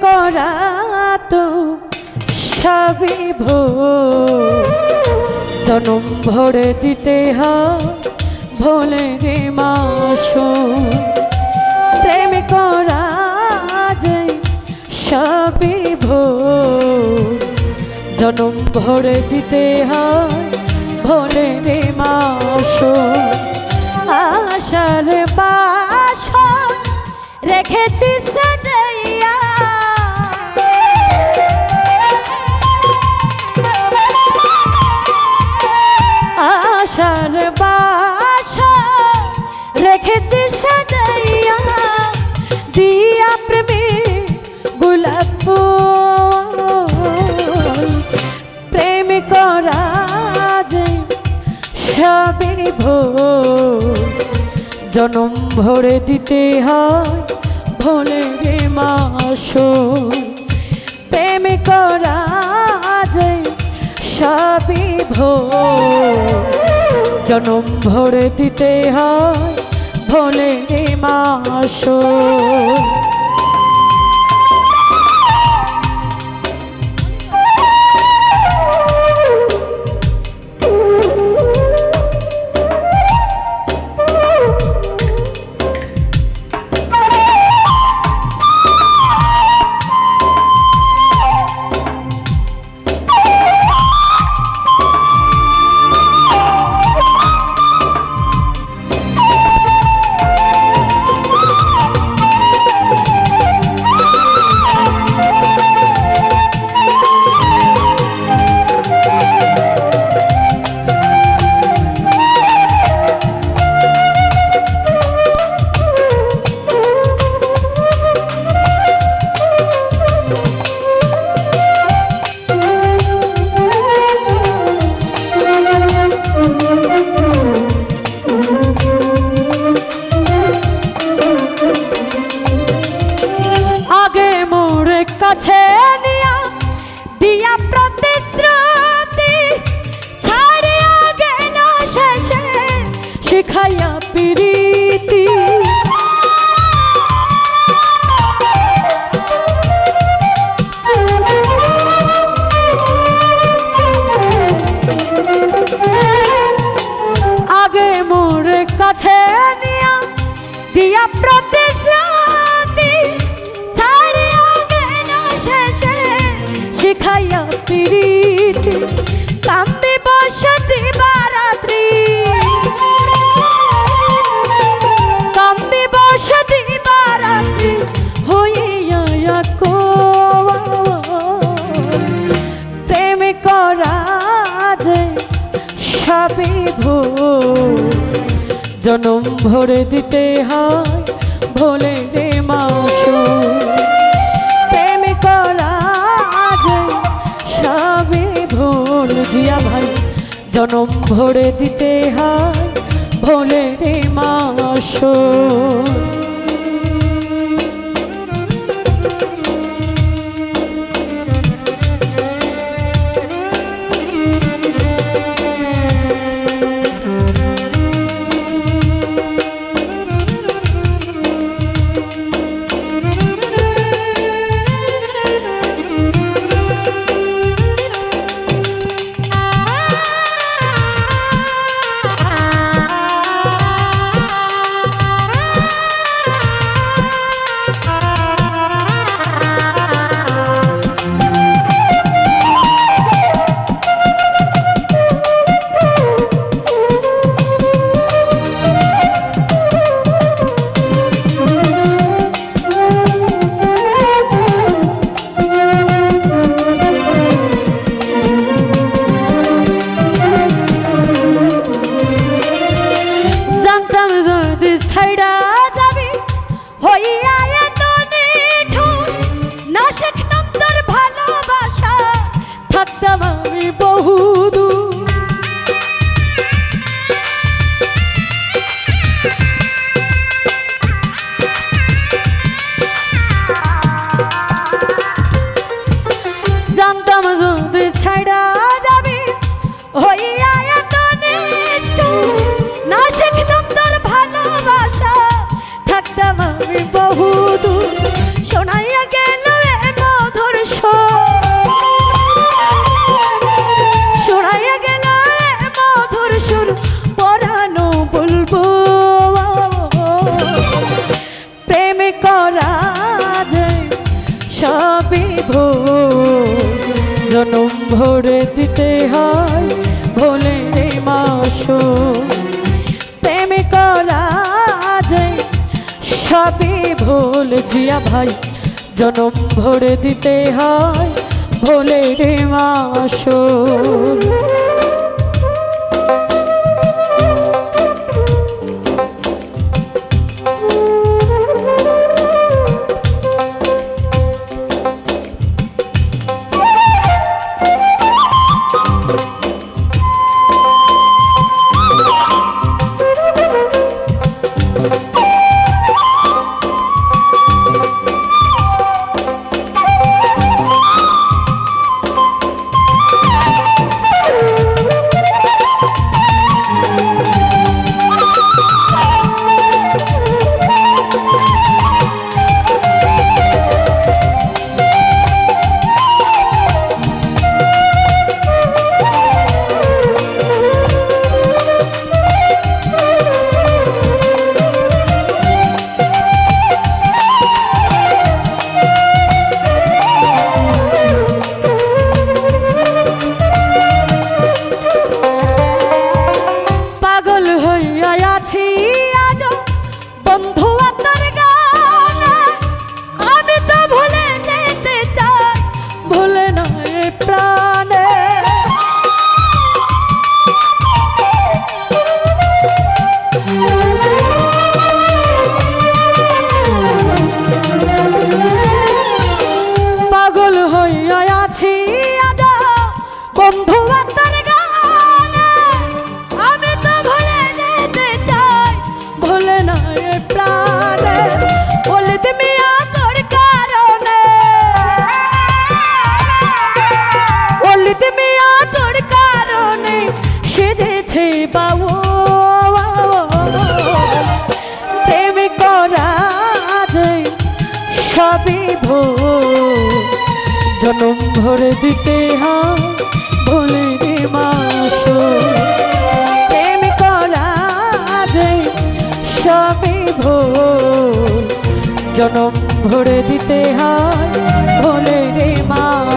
করা তো সবই ভো জনম ভরে দিতে ভোলে রে মাস প্রেম করা যায় সবই ভো জনম ভরে দিতে হয় ভোলে রে মাস আশার বাস রেখেছি সাজাইয়া দিয়া প্রেমে গোলাপ ফুল। প্রেম করা যে সবে জনম ভরে দিতে হয় ভোলে রে মাস প্রেম করা যে ভোর। জনম ভরে দিতে হয় মাসো মাস। ভরে দিতে হয় ভোলে রে মাস। প্রেম করা আজ সবে ভোল জিয়া ভাই। জনম ভরে দিতে হয় ভোলে রে মাস। জনম ভরে দিতে হয় ভোলে রে মাসো প্রেম করা সবই ভুল জিয়া ভাই। জনম ভরে দিতে হয় ভোলে রে মাসো বাবু প্রেম করা সবই ভোর জনম ভরে দিতে মাসো। প্রেম করা সবই ভোর জনম ভরে দিতে হয় মাসো।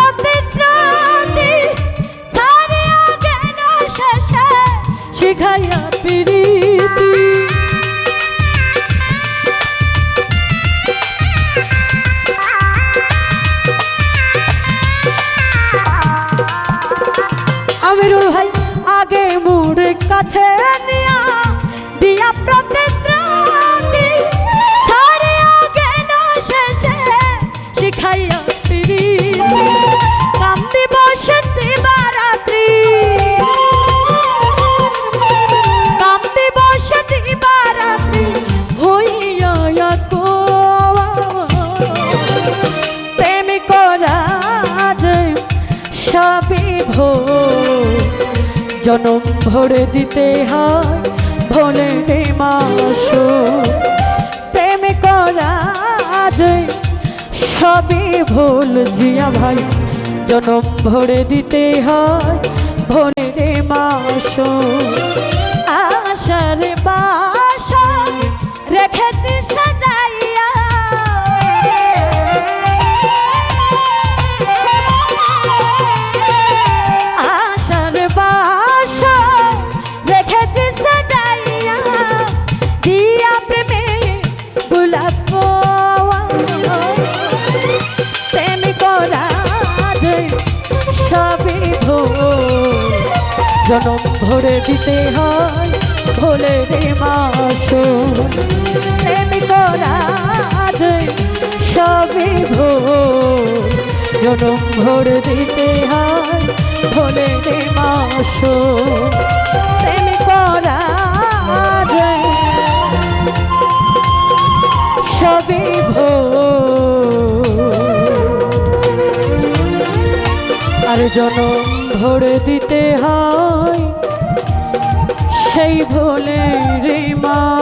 প্রতিশ্রুতি ছাড়িয়া গেল শেষে শিখাইয়া প্রীতি। আমিরুল ভাই আগে মোর কাছে জনম ভরে দিতে হয়, ভোলে মাস প্রেম করা সবই ভুল জিয়া ভাই, জনম ভরে দিতে হয়, ভোলে মাসো জনম ভরে দিতে হয়। ভোলে রে মাসো করা যে সবই ভুল জনম ভরে দিতে হয়। ভোলে রে মাসো যে সবই আর জনম ভরে দিতে হয়। সেই ভোলে রে মাসো